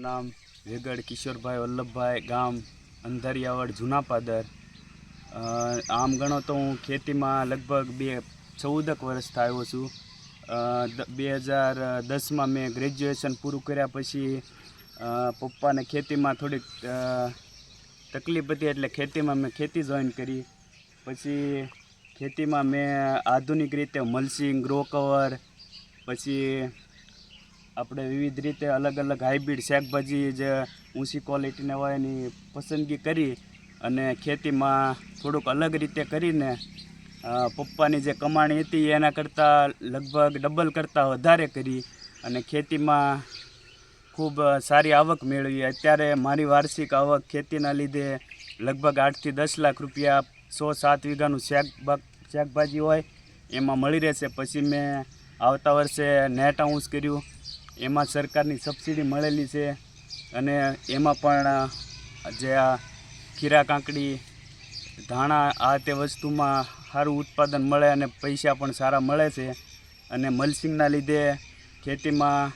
નામ વેગડ, કિશોરભાઈ, વલ્લભભાઈ, ગામ, અંધારિયાવડ, જૂનાપાદર. આમ ગણો તો હું ખેતીમાં લગભગ બે, ચૌદક વર્ષથી આવ્યો છું. બે હજાર દસમાં મેં ગ્રેજ્યુએશન પૂરું કર્યા પછી પપ્પાને ખેતીમાં થોડીક તકલીફ હતી એટલે ખેતીમાં મેં ખેતી જોઈન કરી. પછી ખેતીમાં મેં આધુનિક રીતે મલ્સિંગ ગ્રો કવર પછી આપણે વિવિધ રીતે અલગ અલગ હાઇબ્રિડ શાકભાજી જે ઊંચી ક્વોલિટીના હોય એની પસંદગી કરી અને ખેતીમાં થોડુંક અલગ રીતે કરીને પપ્પાની જે કમાણી હતી એના કરતાં લગભગ ડબલ કરતાં વધારે કરી અને ખેતીમાં ખૂબ સારી આવક મેળવી. અત્યારે મારી વાર્ષિક આવક ખેતીના લીધે લગભગ આઠથી દસ લાખ રૂપિયા સો સાત વીઘાનું શાકભાગ શાકભાજી હોય એમાં મળી રહેશે. પછી મેં આવતા વર્ષે નેટ હાઉસ કર્યું. એમાં સરકારની સબસિડી મળેલી છે અને એમાં પણ જે આ ખીરા કાંકડી, ધાણા, આ તે વસ્તુમાં સારું ઉત્પાદન મળે અને પૈસા પણ સારા મળે છે અને મલસિંગના લીધે ખેતીમાં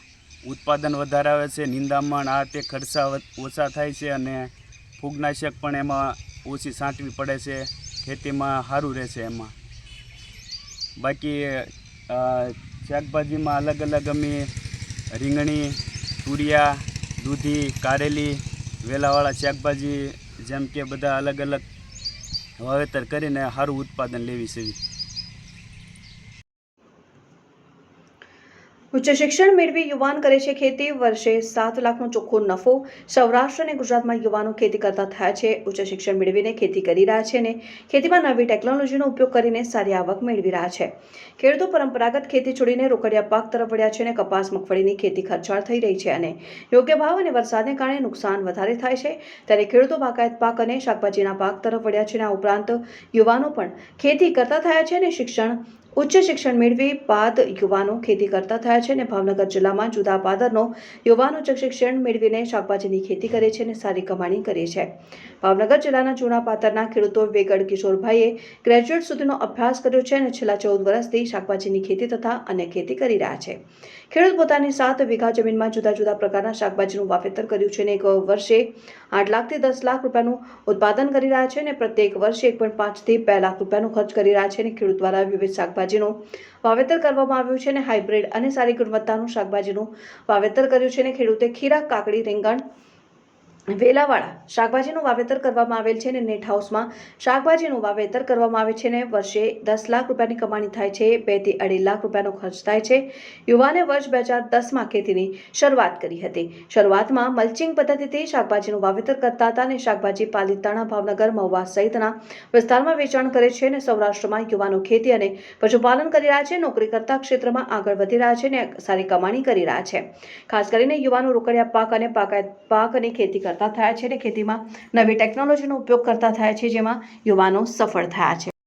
ઉત્પાદન વધારે આવે છે, નિંદામણ, આ તે ખર્ચા ઓછા થાય છે અને ફૂગનાશક પણ એમાં ઓછી સાંટવી પડે છે, ખેતીમાં સારું રહેશે એમાં. બાકી શાકભાજીમાં અલગ અલગ અમે રીંગણી, તુરિયા, દૂધી, કારેલી, વેલાવાળા શાકભાજી, જેમ કે બધા અલગ અલગ વાવેતર કરીને સારું ઉત્પાદન લેવી છે. ઉચ્ચ શિક્ષણ મેળવી યુવાન કરે છે ખેતી. વર્ષે સાત લાખનો ચોખ્ખો નફો સૌરાષ્ટ્ર અને ગુજરાતમાં યુવાનો ખેતી કરતા થયા છે. ઉચ્ચ શિક્ષણ મેળવીને ખેતી કરી રહ્યા છે અને ખેતીમાં નવી ટેકનોલોજીનો ઉપયોગ કરીને સારી આવક મેળવી રહ્યા છે. ખેડૂતો પરંપરાગત ખેતી છોડીને રોકડિયા પાક તરફ વળ્યા છે અને કપાસ, મગફળીની ખેતી ખર્ચાળ થઈ રહી છે અને યોગ્ય ભાવ અને વરસાદને કારણે નુકસાન વધારે થાય છે. ત્યારે ખેડૂતો બાગાયત પાક અને શાકભાજીના પાક તરફ વળ્યા છે અને આ ઉપરાંત યુવાનો પણ ખેતી કરતા થયા છે અને શિક્ષણ ઉચ્ચ શિક્ષણ મેળવી બાદ યુવાનો ખેતી કરતા થયા છે અને ભાવનગર જિલ્લામાં જુદા પાદરનો યુવાન ઉચ્ચ શિક્ષણ મેળવીને શાકભાજીની ખેતી કરે છે અને સારી કમાણી કરે છે. ભાવનગર જિલ્લાના જૂના પાદરના ખેડૂતો વેગડ કિશોરભાઈએ ગ્રેજ્યુએટ સુધીનો અભ્યાસ કર્યો છે અને છેલ્લા ચૌદ વર્ષથી શાકભાજીની ખેતી તથા અન્ય ખેતી કરી રહ્યા છે. ખેડૂત પોતાની સાત વીઘા જમીનમાં જુદા જુદા પ્રકારના શાકભાજીનું વાવેતર કર્યું છે અને એક વર્ષે આઠ લાખથી દસ લાખ રૂપિયાનું ઉત્પાદન કરી રહ્યા છે અને પ્રત્યેક વર્ષે એક પોઈન્ટ પાંચથી બે લાખ રૂપિયાનો ખર્ચ કરી રહ્યા છે અને ખેડૂત દ્વારા વિવિધ શાકભાજીનું વાવેતર કરવામાં આવ્યું છે અને હાઇબ્રિડ અને સારી ગુણવત્તાનું શાકભાજીનું વાવેતર કર્યું છે અને ખેડૂતે ખીરા, કાકડી, રીંગણ વેલાવાળા શાકભાજીનું વાવેતર કરવામાં આવેલ છે અને નેટ હાઉસમાં શાકભાજીનું વાવેતર કરવામાં આવે છે ને વર્ષે દસ લાખ રૂપિયાની કમાણી થાય છે, બેથી અઢી લાખ રૂપિયાનો ખર્ચ થાય છે. યુવાને વર્ષ બે હજાર દસમાં ખેતીની શરૂઆત કરી હતી. શરૂઆતમાં મલ્ચિંગ પદ્ધતિથી શાકભાજીનું વાવેતર કરતા હતા અને શાકભાજી પાલિતાણા ભાવનગર, મહુવા સહિતના વિસ્તારમાં વેચાણ કરે છે અને સૌરાષ્ટ્રમાં યુવાનો ખેતી અને પશુપાલન કરી રહ્યા છે, નોકરી કરતા ક્ષેત્રમાં આગળ વધી રહ્યા છે અને સારી કમાણી કરી રહ્યા છે. ખાસ કરીને યુવાનો રોકડિયા પાક અને પાક પાક અને ખેતી કરતા થયા છે અને ખેતીમાં નવી ટેકનોલોજીનો ઉપયોગ કરતા થયા છે જેમાં યુવાનો સફળ થયા છે.